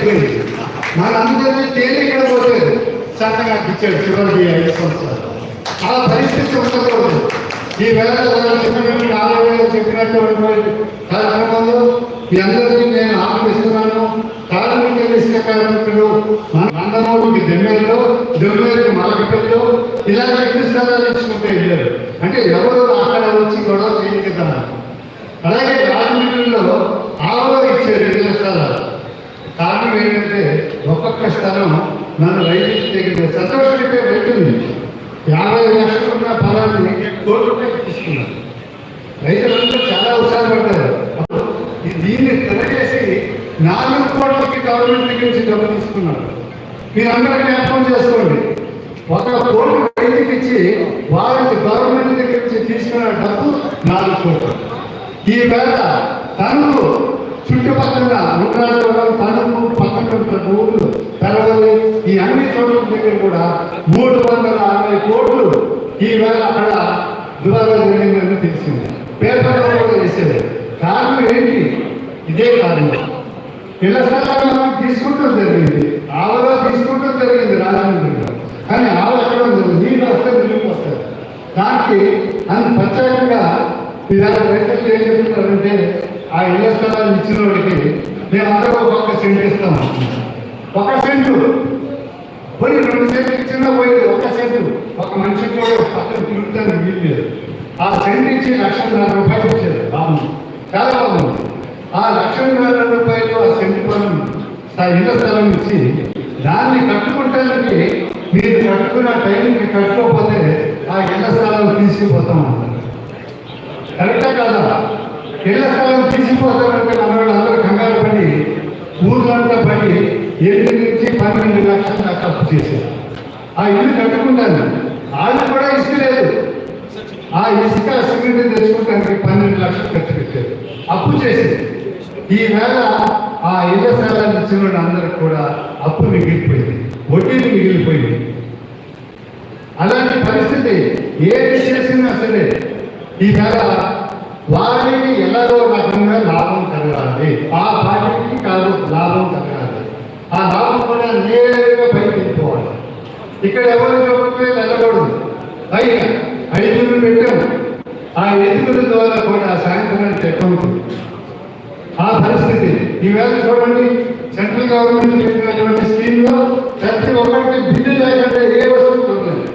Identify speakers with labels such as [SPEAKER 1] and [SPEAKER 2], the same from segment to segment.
[SPEAKER 1] అయిపోయింది. మన అందరినీ తేలిక పోతే చక్కగా ఇచ్చాడు చివరికి ఐదు సంవత్సరాలు. ఆ పరిస్థితి ఉండకూడదు. ఈ వేళ చెప్పినట్టు ఆరోగ్యం చెప్పినటువంటి కార్యక్రమంలో మీ అందరికీ నేను ఆహ్వానిస్తున్నాను కార్మిక ఇసుక కార్మికులు నందమూడికి దెమ్మెల్లో దెమ్మేరికి మలకపల్లిలో ఇలాగ ఎన్ని స్థలాలు ఇచ్చుకుంటే వెళ్ళారు అంటే ఎవరు అక్కడ వచ్చి గొడవ చేయగదా అలాగే రాజమండ్రిలో ఆవులో ఇచ్చారు ఇళ్ళ కారణం ఏంటంటే ఒక్కొక్క స్థలం నన్ను రైతు దగ్గర సంతోషమైతే రైతు ఉంది యాభై లక్షలు ఉన్న ఫలాన్ని కోటి రూపాయలు తీసుకున్నారు రైతులందరూ చాలా ఉత్సాహపడ్డారు. దీన్ని తిరగేసి నాలుగు కోట్లకి గవర్నమెంట్ దగ్గర నుంచి డబ్బు తీసుకున్నారు మీరు అందరూ జ్ఞాపకం చేసుకోండి. ఒక కోటి రైతుకి ఇచ్చి వారికి గవర్నమెంట్ దగ్గర నుంచి తీసుకున్న డబ్బు నాలుగు కోట్లు. ఈ వేళ తనకు చుట్టుపక్కల ఉండాలి తనకు పక్కన ఉన్న ఊళ్ళు తెరవలి ఈ అన్ని చోట్ల దగ్గర కూడా మూడు వందల అరవై కోట్లు ఈవేళ అక్కడ దురాగా జరిగిందని తెలిసింది. పేపర్లో కూడా వేసేది. కారణం ఏంటి? ఇదే కారణం. పిల్ల స్థలాలు తీసుకుంటూ జరిగింది. ఆవలో తీసుకుంటూ జరిగింది రాజమండ్రిలో కానీ ఆవ ఎక్కడ ఉంది? నీళ్ళు వస్తే నిలుపు వస్తుంది దానికి అంత ప్రత్యేకంగా ఇవాళ రైతులు ఏం చెప్తున్నారంటే ఆ ఇళ్ళ స్థలాలు ఇచ్చిన వాడికి మేము అందరూ ఒక సెంట్ ఇస్తాను ఒక సెంటు పోయి రెండు సెంట్లు ఇచ్చినా పోయేది ఒక సెంటు ఒక మనిషి కూడా పక్కన తిరుగుతాను వీలు ఆ సెంట్ ఇచ్చి లక్షన్నర రూపాయలు ఇచ్చారు బాగుంది చాలా బాగుంది. ఆ లక్షన్నర రూపాయలు ఆ సెంటు పొలం ఆ ఇళ్ళ స్థలం ఇచ్చి దాన్ని కట్టుకుంటానికి మీరు కట్టుకున్న టైంకి కట్టుకోకపోతే ఆ ఇళ్ళ స్థలాలు తీసుకుపోతాం అంటారు కరెక్టా కాదా? ఇళ్ళ స్థలం తీసుకుపోతామంటే మన వాళ్ళందరూ కంగారు పడి ఊర్లంతా పడి ఎనిమిది నుంచి పన్నెండు లక్షలు దాకా అప్పు చేశారు. ఆ ఇల్లు కట్టుకుంటాను. వాళ్ళు కూడా ఇసుక లేదు. ఆ ఇసుక సిమెంట్ తెచ్చుకోవడానికి పన్నెండు లక్షలు ఖర్చు పెట్టారు. అప్పు చేసేది ఈవేళ ఆ ఇళ్ళ స్థలాలు ఇచ్చిన అందరికి కూడా అప్పు మిగిలిపోయింది. వడ్డీలు మిగిలిపోయింది. అలాంటి పరిస్థితి ఏది చేసినా సరే ఈవేళ వారికి ఎలాగో రకంగా లాభం కలగాలి. ఆ పార్టీకి కాదు లాభం కలగాలి. ఆ లాభం కూడా నేరుగా పైకి వెళ్ళిపోవాలి. ఇక్కడ ఎవరు ప్రభుత్వం వెళ్ళకూడదు. పైగా ఐదుగురు పెట్టాము ఆ ఎదుగుల ద్వారా కూడా సాయంత్రానికి అకౌంట్ ఆ పరిస్థితి. ఈవేళ చూడండి సెంట్రల్ గవర్నమెంట్ చెప్పినటువంటి స్కీమ్లో ప్రతి ఒక్కరికి బిల్లు లేకుండా ఏ వస్తువు కొనలేదు.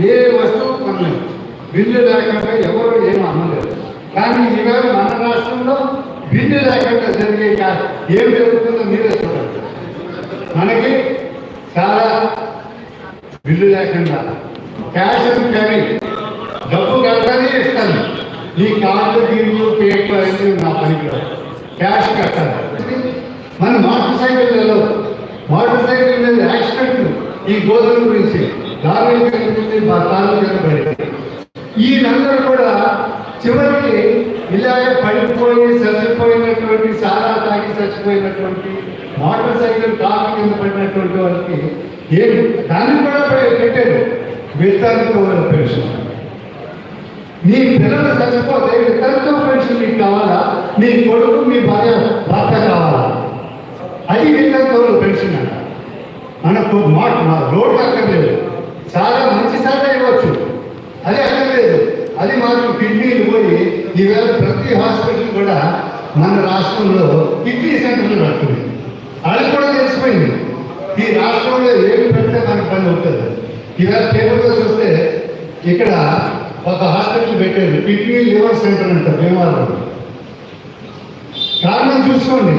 [SPEAKER 1] ఏ వస్తువు కొనలేదు. బిల్లు లేకుండా ఎవరు ఏం కానీ ఈవేళ మన రాష్ట్రంలో బిల్లు లేకుండా జరిగే ఏం జరుగుతుందో మీరే చూడండి. మనకి చాలా బిల్లు లేకుండా క్యాష్ అండ్ క్యారీ డబ్బు కట్టాలి ఇస్తాను. ఈ కార్డు దీనిలో పేపర్ అన్ని నా పనికి క్యాష్ కట్టాలి. మన మోటార్ సైకిళ్ళలో మోటార్ సైకిల్ మీద యాక్సిడెంట్ ఈ గోధుమ గురించి దారుణం గురించి మా తాలూకా పడింది వీళ్ళందరూ కూడా చివరికి ఇలాగే పడిపోయి చచ్చిపోయినటువంటి సారా తాగి చచ్చిపోయినటువంటి మోటార్ సైకిల్ కాలు కింద పడినటువంటి వాళ్ళకి ఏం దాన్ని కూడా పెట్టారు. విత్తానికి పెన్షన్ నీ పిల్లలు చచ్చిపోతే విత్తానితో పెన్షన్ నీకు కావాలా? నీ కొడుకు మీ భార్య భర్త కావాలా? అది విత్తానితో పెన్షన్ అంట మనకు మాట మా రోడ్డు అక్కర్లేదు చాలా మంచి సాగా ఇవ్వచ్చు అది అక్కర్లేదు అది మాత్రం కిడ్నీలు పోయి ఈవేళ ప్రతి హాస్పిటల్ కూడా మన రాష్ట్రంలో కిడ్నీ సెంటర్లు కడుతుంది అది కూడా తెలిసిపోయింది. ఈ రాష్ట్రంలో ఏమి పెడితే మనకు పని అవుతుంది. ఈవేళ పేపర్లో చూస్తే ఇక్కడ ఒక హాస్పిటల్ పెట్టారు. కిడ్నీ లివర్ సెంటర్ అంట భీమవరం. కారణం చూసుకోండి.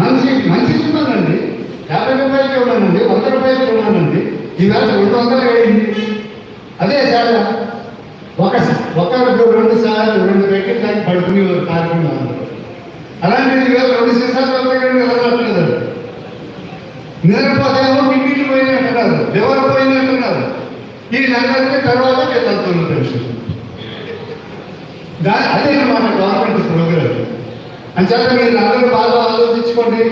[SPEAKER 1] మంచి మంచి చూడండి యాభై రూపాయలకి ఇవ్వడానండి వంద రూపాయలకి ఉన్నానండి. ఈవేళ రెండు వందలు అయింది. అదే చాలా రెండు రెండు పెట్టి దానికి పడుకుని కార్యక్రమం అలాంటి ఈవేళ రెండు సీసాలు వెళ్ళకండి వెళ్ళట్లేదు నిద్రపోతేమో కిడ్నీలు పోయినట్టున్నారు లివర్ పోయినట్టున్నారు ఈ నగరానికి తర్వాత తగ్గుతుంది తెలుసు దాని అదే మన గవర్నమెంట్ ప్రోగ్రామ్. అంచేత మీరు అందరూ బాగా ఆలోచించుకోండి.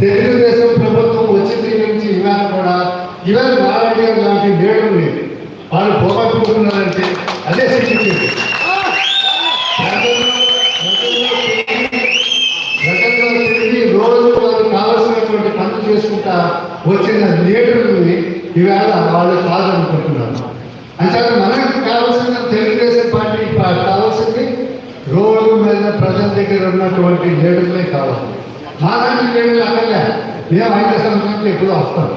[SPEAKER 1] తెలుగుదేశం ప్రభుత్వం వచ్చింది నుంచి ఇవాళ కూడా ఇవాళ నారాయణ లాంటి నేడు లేదు. వాళ్ళు పోగొట్టుకుంటున్నారంటే అదే సిటీ కావలసినటువంటి పనులు చేసుకుంటా వచ్చిన లీడర్ని ఈవేళ వాళ్ళు కాదనుకుంటున్నారు. అంటే మనకు కావాల్సిన తెలుగుదేశం పార్టీ కావాల్సింది రోడ్డు మీద ప్రజల దగ్గర ఉన్నటువంటి లీడర్లే కావాలి. మాలాంటి లీడర్లు అక్కర్లే. మేము ఐదు సంవత్సరాలు ఎప్పుడూ వస్తాం.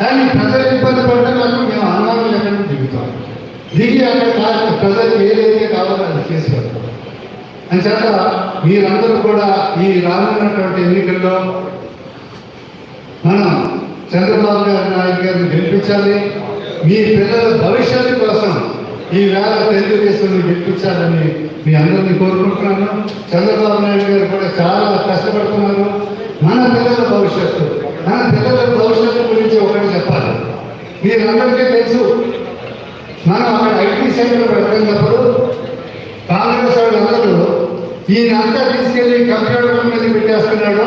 [SPEAKER 1] కానీ ప్రజలు ఇబ్బంది పడ్డా మాత్రం మేము అనుమానం లేకుండా దిగుతాం. దిగి అక్కడ ప్రజలకు ఏదైతే కావాలో అది చేసి పెడతాం. అంచేత మీరందరూ కూడా ఈ రానున్నటువంటి ఎన్నికల్లో మనం చంద్రబాబు గారి నాయుడు గారిని గెలిపించాలి. మీ పిల్లల భవిష్యత్తు కోసం ఈ వేళ తెలుగుదేశం గెలిపించాలని మీ అందరినీ కోరుకుంటున్నాను. చంద్రబాబు నాయుడు గారు కూడా చాలా కష్టపడుతున్నారు. మన పిల్లల భవిష్యత్తు మన పిల్లల భవిష్యత్తు గురించి ఒకటి చెప్పాలి. మీరందరికీ తెలుసు మనం అక్కడ ఐటీ సెంటర్ పెట్టడం తప్పుడు ఈయన అంతా తీసుకెళ్ళి కంప్యూటర్ కంపెనీ పెట్టేస్తున్నాడు.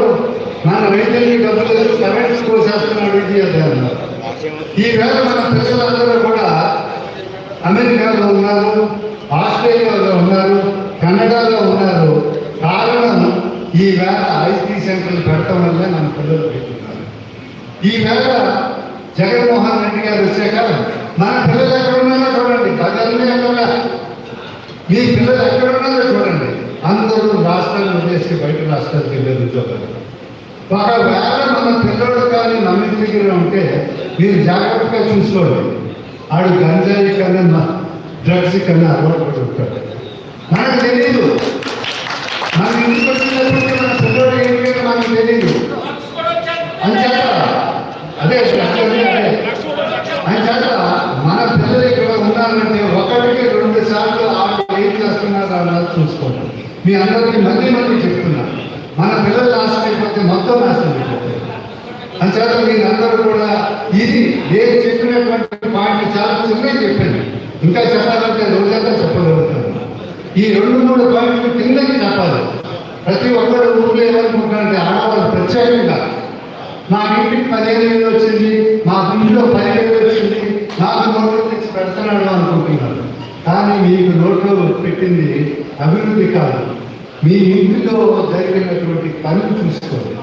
[SPEAKER 1] నన్ను రైతులకి డబ్బులు కరెంట్ కోసేస్తున్నాడు ఇది అది అన్నారు ఈ వేళ మన ప్రజలందరూ కూడా అమెరికాలో ఉన్నారు ఆస్ట్రేలియాలో ఉన్నారు కెనడాలో ఉన్నారు. కారణం ఈ వేళ ఐటీ సెంటర్లు పెట్టడం వల్లే మన పిల్లలు పెట్టున్నారు ఈ వేళ జగన్మోహన్ రెడ్డి గారు వచ్చాక మన పిల్లలు ఎక్కడ ఉన్నారో చూడండి. ప్రజల్ని ఎక్కడ మీ పిల్లలు ఎక్కడ ఉన్నారో చూడండి. అందరూ రాష్ట్రాన్ని వదిలేసి బయట రాష్ట్రానికి వెళ్ళే ఉద్యోగాలు. ఒకవేళ మన పిల్లలు కానీ నమ్మి దగ్గర ఉంటే మీరు జాగ్రత్తగా చూసుకోండి. ఆడు గంజాయి కన్నా డ్రగ్స్ కన్నా అలవాటు పడి ఉంటాడు మనకు తెలియదు మన ఇంటికి వచ్చినప్పటికీ మన పిల్లలు ఏంటి మనకు తెలియదు అంచేత అదే అదే. అంచేత మన పిల్లలు ఇక్కడ ఉన్నారంటే ఒకటికి రెండు సార్లు ఆవిడ ఏం చేస్తున్నారు అన్నది చూసుకోండి. మీ అందరికీ మళ్ళీ మళ్ళీ చెప్తున్నా మన పిల్లలు నాశనం అయిపోతే మొత్తం నాశనం అయిపోతుంది అంచేత మీరందరూ కూడా ఇది నేను చెప్పినటువంటి పాయింట్ చాలా చిన్నగా చెప్పాను ఇంకా చెప్పాలంటే రోజంతా చెప్పగలుగుతాను. ఈ రెండు మూడు పాయింట్లు కిందకి చెప్పాలి. ప్రతి ఒక్కరు ఊళ్ళో ఏమనుకుంటారంటే ఆడవాళ్ళు ప్రత్యేకంగా మా ఇంటికి పదిహేను వేలు వచ్చింది మా ఇంట్లో పదిహేను వేలు వచ్చింది నాకు నోట్లు తెచ్చి పెడుతున్నాడు అనుకుంటున్నారు. కానీ మీకు నోట్లో పెట్టింది అభివృద్ధి కాదు. మీ ఇంటిలో జరిగినటువంటి పనులు చూసుకోండి.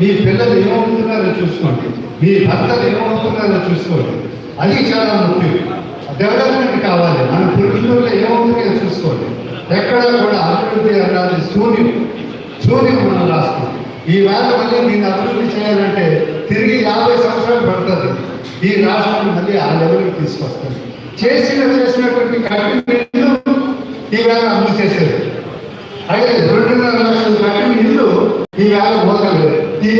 [SPEAKER 1] మీ పిల్లలు ఏమవుతున్నారో చూసుకోండి. మీ భర్తలు ఏమవుతున్నారో చూసుకోండి. అది చాలా ముఖ్యం. డెవలప్మెంట్ కావాలి. మన పురుషుల్లో ఏమవుతున్నాయో చూసుకోండి. ఎక్కడ కూడా అభివృద్ధి అన్నది శూన్యం. శూన్యం మనం రాస్తుంది ఈ వేళ మళ్ళీ దీన్ని అభివృద్ధి చేయాలంటే ఈ రాష్ట్రం మళ్ళీ ఆ లెవెల్కి తీసుకొస్తుంది చేసిన చేసినటువంటి కంపెనీలు ఈవేళ అమలు చేసేది. అయితే రెండున్నర లక్షల కంపెనీలు ఈవేళ పోతలేదు ఈ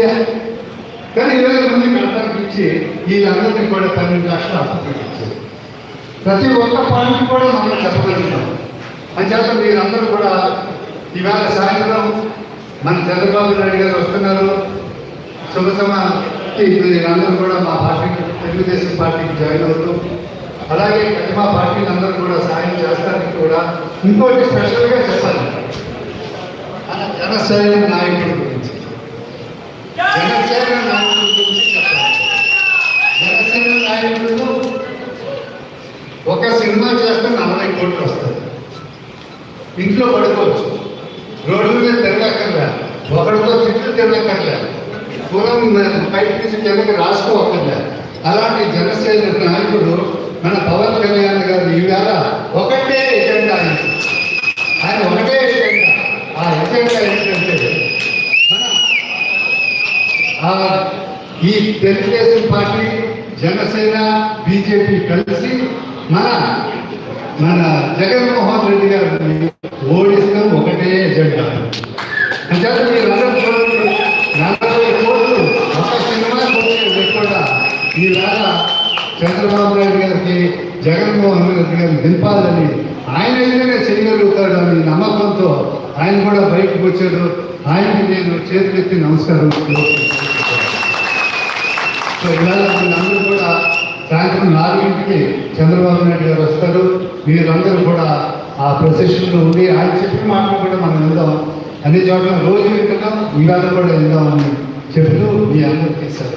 [SPEAKER 1] కానీ ఇరవై మంది కట్టడానికి ఇచ్చి వీళ్ళందరికీ కూడా పన్నెండు లక్షలు అప్పు ఇచ్చారు ప్రతి ఒక్క పాయింట్ కూడా మనం చెప్పగలుగుతాం. అంచేత మీరందరూ కూడా ఈవేళ సాయంత్రం మన చంద్రబాబు నాయుడు గారు వస్తున్నారు. శుభ సమాకి మీరందరూ కూడా మా పార్టీకి తెలుగుదేశం పార్టీకి జాయిన్ అవుతూ అలాగే మా పార్టీలందరూ కూడా సాయం చేస్తానికి కూడా ఇంకోటి స్పెషల్గా చెప్పాలి. జనసేన నాయకుడి గురించి. జనసేన గురించి చెప్పాలి. జనసేన నాయకుడు ఒక సినిమా చేస్తే నలభై కోట్లు వస్తుంది ఇంట్లో పడుకోవచ్చు. రోడ్డు మీద తిరగక్కర్లే. ఒకరితో తిట్లు తిరగక్కర్లేదు కులం పైకి తీసి కిందకి రాసుకోవక్కర్లే అలాంటి జనసేన నాయకుడు మన పవన్ కళ్యాణ్ గారు ఈవేళ ఒకటే ఎజెండా ఆయన ఒకటే ఎజెండా. ఆ ఎజెండా ఏంటంటే మన ఆ ఈ తెలుగుదేశం పార్టీ జనసేన బీజేపీ కలిసి మన మన జగన్మోహన్ రెడ్డి గారిని ఓడిస్తాం. ఒకటే ఎజెండా. అంచేత మీరు అందరూ ఈలాగా చంద్రబాబు నాయుడు గారికి జగన్మోహన్ రెడ్డి గారిని దింపాలని ఆయన ఏదైనా చేయగలుగుతాడు అని నమ్మకంతో ఆయన కూడా బయటకు వచ్చాడు. ఆయనకి నేను చేతులెత్తి నమస్కారం సో ఇలాగ మీరందరూ కూడా సాయంత్రం నాలుగింటికి చంద్రబాబు నాయుడు గారు వస్తారు. మీరందరూ కూడా ఆ ప్రొసెషన్లో ఉండి ఆయన చెప్పిన మాటలు కూడా మనం వెళ్దాం అన్ని చోట్ల రోజు వింటున్నాం ఇవాళ కూడా వెళ్దామని చెప్తూ మీ అందరికీ సార్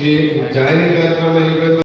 [SPEAKER 2] ये ज़ाहिर कार्यक्रम नहीं करता